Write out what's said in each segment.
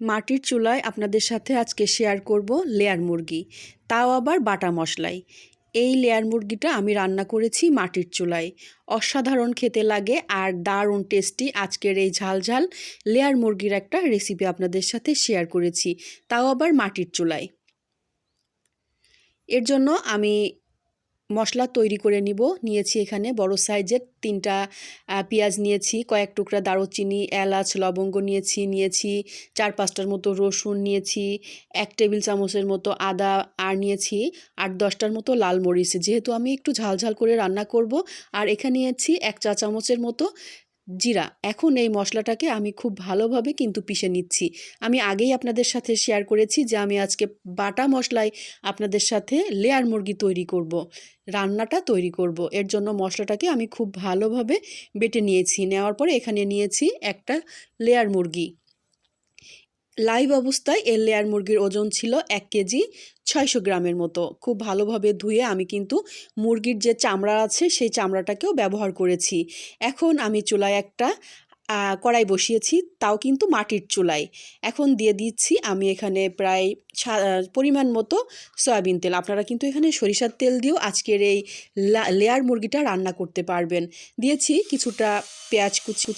মাটির চুলায় আপনাদের সাথে আজকে শেয়ার করব লেয়ার মুরগি, তাও আবার বাটা মশলায় এই লেয়ার মুরগিটা আমি রান্না করেছি মাটির চুলায়। অসাধারণ খেতে লাগে আর দারুণ টেস্টি আজকের এই ঝাল ঝাল লেয়ার মুরগির একটা রেসিপি আপনাদের সাথে শেয়ার করেছি, তাও আবার মাটির চুলায়। এর জন্য আমি মশলা তৈরি করে নিব। নিয়েছি এখানে বড় সাইজের তিনটা পেঁয়াজ নিয়েছি, কয়েক টুকরা দারুচিনি, এলাচ, লবঙ্গ নিয়েছি নিয়েছি চার পাঁচটার মতো রসুন নিয়েছি, এক টেবিল চামচের মতো আদা আর নিয়েছি আট দশটার মতো লাল মরিচ। যেহেতু আমি একটু ঝাল ঝাল করে রান্না করব, আর এখানে নিয়েছি এক চা চামচের মতো জিরা, এখন এই মশলাটাকে আমি খুব ভালোভাবে কিন্তু পিষে নিচ্ছি আমি আগেই আপনাদের সাথে শেয়ার করেছি যে আমি আজকে বাটা মশলায় আপনাদের সাথে লেয়ার মুরগি তৈরি করব। রান্নাটা তৈরি করব। এর জন্য মশলাটাকে আমি খুব ভালোভাবে বেটে নিয়েছি নেওয়ার পরে এখানে নিয়েছি একটা লেয়ার মুরগি লাইভ অবস্থায় এর লেয়ার মুরগির ওজন ছিল এক কেজি ছয়শো গ্রামের মতো। খুব ভালোভাবে ধুয়ে আমি কিন্তু মুরগির যে চামড়া আছে, সেই চামড়াটাকেও ব্যবহার করেছি। এখন আমি চুলায় একটা কড়াই বসিয়েছি, তাও কিন্তু মাটির চুলায়। এখন দিয়ে দিচ্ছি আমি এখানে প্রায় পরিমাণ মতো সয়াবিন তেল। আপনারা কিন্তু এখানে সরিষার তেল দিয়েও আজকের এই লেয়ার মুরগিটা রান্না করতে পারবেন। দিয়েছি কিছুটা পেঁয়াজ কুচি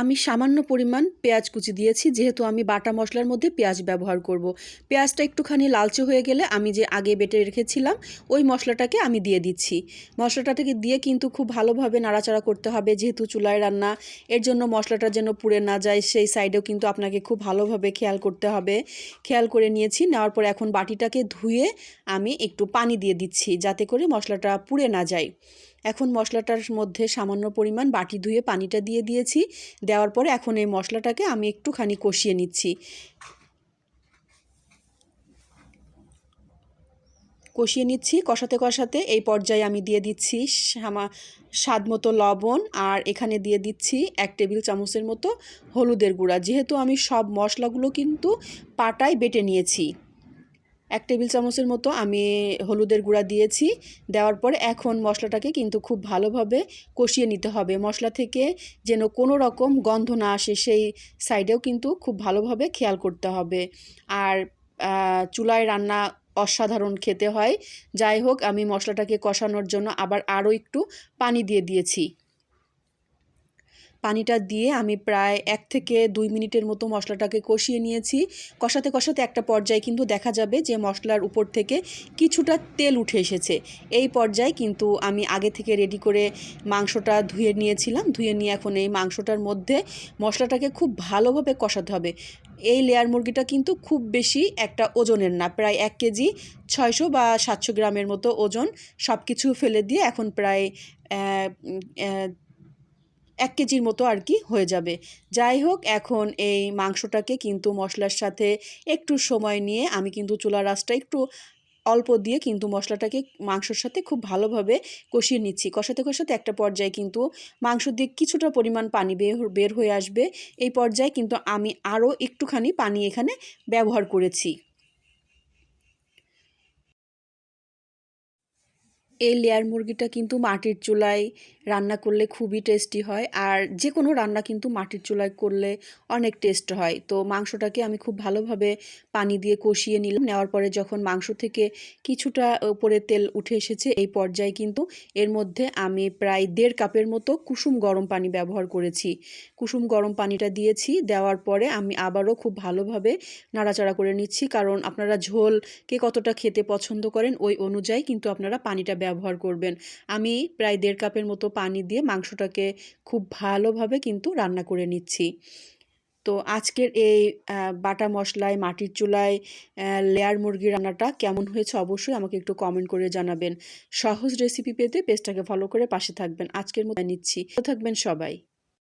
আমি সামান্য পরিমাণ পেঁয়াজ কুচি দিয়েছি, যেহেতু আমি বাটা মশলার মধ্যে পেঁয়াজ ব্যবহার করব। পেঁয়াজটা একটুখানি লালচে হয়ে গেলে আমি যে আগে বেটে রেখেছিলাম, ওই মশলাটাকে আমি দিয়ে দিচ্ছি। মশলাটাকে দিয়ে কিন্তু খুব ভালোভাবে নাড়াচাড়া করতে হবে, যেহেতু চুলায় রান্না, এর জন্য মশলাটা যেন পুড়ে না যায়, সেই সাইডেও কিন্তু আপনাকে খুব ভালোভাবে খেয়াল করতে হবে। খেয়াল করে নিয়েছি, নেওয়ার পর এখন বাটিটাকে ধুয়ে আমি একটু পানি দিয়ে দিচ্ছি, যাতে করে মশলাটা পুড়ে না যায়। এখন মশলাটার মধ্যে সামান্য পরিমাণ বাটি ধুয়ে পানিটা দিয়ে দিয়েছি। দেওয়ার পরে এখন এই মশলাটাকে আমি একটুখানি কষিয়ে নিচ্ছি। কষিয়ে নিচ্ছি, কষাতে কষাতে এই পর্যায়ে আমি দিয়ে দিচ্ছি সামা, স্বাদ মতো লবণ আর এখানে দিয়ে দিচ্ছি এক টেবিল চামচের মতো হলুদের গুঁড়া। যেহেতু আমি সব মশলাগুলো কিন্তু পাটায় বেটে নিয়েছি। এক টেবিল চামচের মতো আমি হলুদের গুঁড়া দিয়েছি। দেওয়ার পরে এখন মশলাটাকে কিন্তু খুব ভালোভাবে কষিয়ে নিতে হবে। মশলা থেকে যেন কোনো রকম গন্ধ না আসে, সেই সাইডেও কিন্তু খুব ভালোভাবে খেয়াল করতে হবে। আর চুলায় রান্না অসাধারণ খেতে হয়। যাই হোক, আমি মশলাটাকে কষানোর জন্য আবার আরও একটু পানি দিয়ে দিয়েছি। পানিটা দিয়ে আমি প্রায় এক থেকে দুই মিনিটের মতো মশলাটাকে কষিয়ে নিয়েছি। কষাতে কষাতে একটা পর্যায়ে কিন্তু দেখা যাবে যে মশলার উপর থেকে কিছুটা তেল উঠে এসেছে। এই পর্যায়ে কিন্তু আমি আগে থেকে রেডি করে মাংসটা ধুয়ে নিয়েছিলাম। ধুয়ে নিয়ে এখন এই মাংসটার মধ্যে মশলাটাকে খুব ভালোভাবে কষাতে হবে। এই লেয়ার মুরগিটা কিন্তু খুব বেশি একটা ওজনের না, প্রায় এক কেজি ছয়শো বা সাতশো গ্রামের মতো ওজন সব কিছু ফেলে দিয়ে এখন প্রায় এক কেজির মতো আর কি হয়ে যাবে। যাই হোক, এখন এই মাংসটাকে কিন্তু মশলার সাথে একটু সময় নিয়ে আমি কিন্তু চুলা রাসটা একটু অল্প দিয়ে কিন্তু মশলাটাকে মাংসর সাথে খুব ভালোভাবে কষিয়ে নিচ্ছি। কষাতে কষাতে একটা পর্যায়ে কিন্তু মাংস দিয়ে কিছুটা পরিমাণ পানি বের বের হয়ে আসবে। এই পর্যায়ে কিন্তু আমি আরও একটুখানি পানি এখানে ব্যবহার করেছি। এই লেয়ার মুরগিটা কিন্তু মাটির চুলায় রান্না করলে খুবই টেস্টি হয়। আর যে কোনো রান্না কিন্তু মাটির চুলায় করলে অনেক টেস্ট হয়। তো মাংসটাকে আমি খুব ভালোভাবে পানি দিয়ে কষিয়ে নিলাম। নেওয়ার পরে যখন মাংস থেকে কিছুটা উপরে তেল উঠে এসেছে, এই পর্যায়ে কিন্তু এর মধ্যে আমি প্রায় দেড় কাপের মতো কুসুম গরম পানি ব্যবহার করেছি। কুসুম গরম পানিটা দিয়েছি, দেওয়ার পরে আমি আবারও খুব ভালোভাবে নাড়াচাড়া করে নিচ্ছি। কারণ আপনারা ঝোলকে কতটা খেতে পছন্দ করেন, ওই অনুযায়ী কিন্তু আপনারা পানিটা ব্যবহার করবেন। আমি প্রায় দেড় কাপের মতো পানি দিয়ে মাংসটাকে খুব ভালোভাবে কিন্তু রান্না করে নিচ্ছি। তো আজকের এই বাটা মশলায়, মাটির চুলায় লেয়ার মুরগি রান্নাটা কেমন হয়েছে অবশ্যই আমাকে একটু কমেন্ট করে জানাবেন। সহজ রেসিপি পেতে পেজটাকে ফলো করে পাশে থাকবেন। আজকের মতো নিচ্ছি। থাকবেন সবাই।